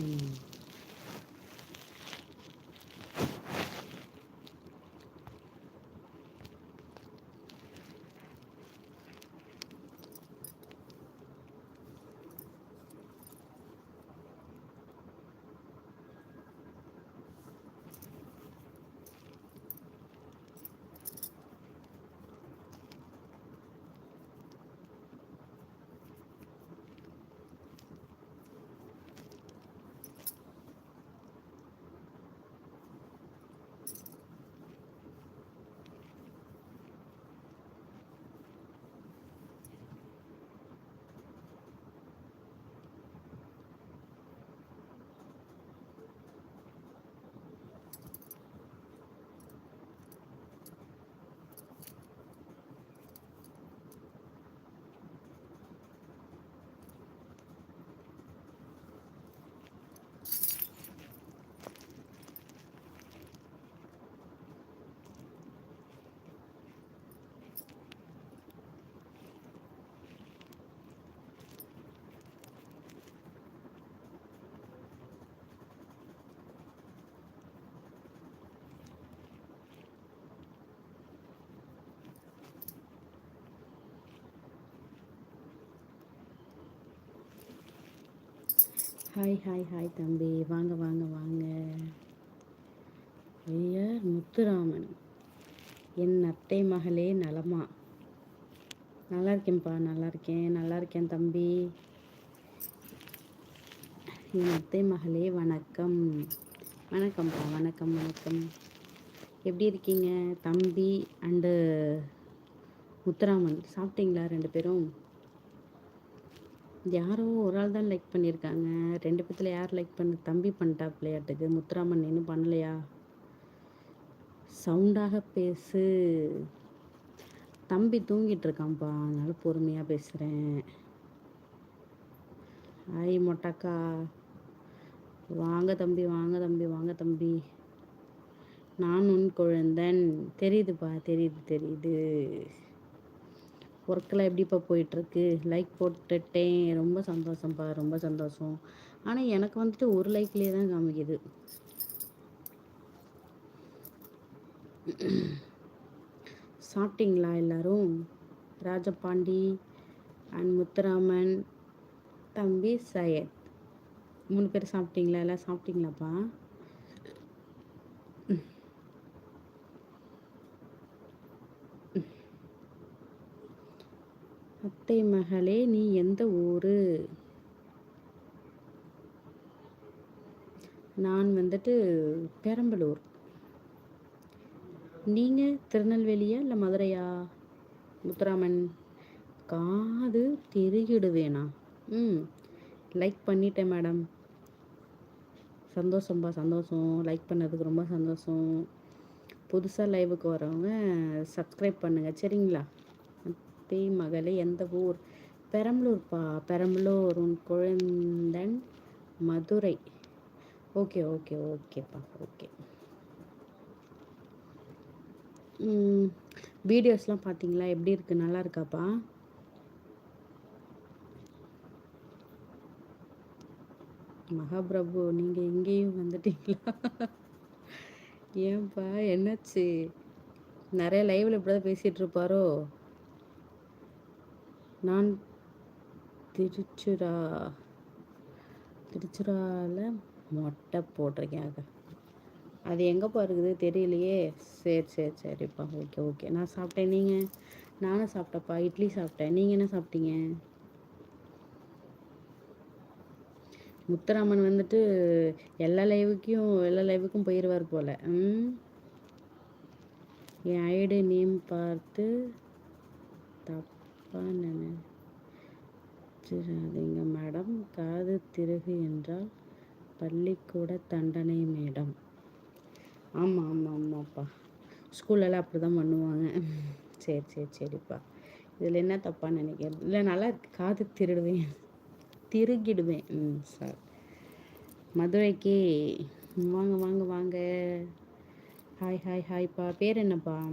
ம் hi hi hi தம்பி. வாங்க வாங்க வாங்க. ஐயா முத்துராமன். என் அத்தை மகளே நலமா? நல்லா இருக்கேன்ப்பா நல்லா இருக்கேன். நல்லா இருக்கேன் தம்பி. என் அத்தை மகளே வணக்கம். வணக்கம்ப்பா வணக்கம் வணக்கம். எப்படி இருக்கீங்க? தம்பி அண்டு முத்துராமன் சாப்பிட்டீங்களா ரெண்டு பேரும்? யாரோ ஒரு ஆள் தான் லைக் பண்ணியிருக்காங்க. ரெண்டு பேத்துல யார் லைக் பண்ண தம்பி பண்ணிட்டா பிள்ளையாட்டுக்கு. முத்துராமன் இன்னும் பண்ணலையா? சவுண்டாக பேசு. தம்பி தூங்கிட்டு இருக்கான்ப்பா அதனால பொறுமையாக பேசுகிறேன் ஐ மொட்டாக்கா. வாங்க தம்பி வாங்க தம்பி வாங்க தம்பி. நான் உன் குழந்தன் தெரியுதுப்பா தெரியுது தெரியுது. ஒர்க்கெல்லாம் எப்படிப்பா போயிட்டுருக்கு? லைக் போட்டுட்டேன். ரொம்ப சந்தோஷம்ப்பா ரொம்ப சந்தோஷம். ஆனால் எனக்கு வந்துட்டு ஒரு லைக்லேயே தான் காமிக்குது. சாப்பிட்டீங்களா எல்லாரும்? ராஜபாண்டி அண்ட் முத்துராமன் தம்பி சையத். மூணு பேர் சாப்பிட்டீங்களா? எல்லாம் சாப்பிட்டீங்களாப்பா? அத்தை மகளே நீ எந்த ஊர்? நான் வந்துட்டு பெரம்பலூர். நீங்கள் திருநெல்வேலியா இல்லை மதுரையா? முத்துராமன் காது தெருகிடுவேனா? ம் லைக் பண்ணிட்டேன் மேடம் சந்தோஷம்பா சந்தோஷம். லைக் பண்ணதுக்கு ரொம்ப சந்தோஷம். புதுசாக லைவுக்கு வரவங்க சப்ஸ்கிரைப் பண்ணுங்கள் சரிங்களா? பேய் மகளே எந்த ஊர்? பெரம்பலூர்ப்பா பெரம்பலூர். உன் குழந்தன் மதுரை. ஓகே ஓகே ஓகேப்பா ஓகே. வீடியோஸ்லாம் பார்த்தீங்களா எப்படி இருக்கு? நல்லா இருக்காப்பா? மகாபிரபு நீங்கள் இங்கேயும் வந்துட்டீங்களா? ஏன்பா என்னாச்சு? நிறைய லைவில் இப்படி தான் பேசிகிட்டு இருப்பாரோ? நான் திருச்சுரா திருச்சுராவில் மொட்டை போட்டிருக்கேன் அது. எங்கேப்பா இருக்குது தெரியலையே. சரி சரி சரிப்பா. Okay okay. நான் சாப்பிட்டேன். நீங்கள் நானும் சாப்பிட்டப்பா இட்லி சாப்பிட்டேன். நீங்கள் என்ன சாப்பிட்டீங்க? முத்துராமன் வந்துட்டு எல்லா லைவுக்கும் எல்லா லைவுக்கும் போயிடுவார் போல். ம்? என் ஐடி நேம் பார்த்து தப்பாக நினைச்சிடாதீங்க மேடம். காது திருகு என்றால் பள்ளிக்கூட தண்டனை மேடம். ஆமாம் ஆமாம் ஆமாப்பா. ஸ்கூல்லலாம் அப்படி தான் பண்ணுவாங்க. சரி சரி சரிப்பா. இதில் என்ன தப்பாக நினைக்கிறேன்? இல்லை நல்லா இருக்கு. காது திருடுவேன். திருகிடுவேன். ம் சார். மதுரைக்கு. வாங்க வாங்க வாங்க. ஹாய் ஹாய் ஹாய்ப்பா பேர் என்னப்பா?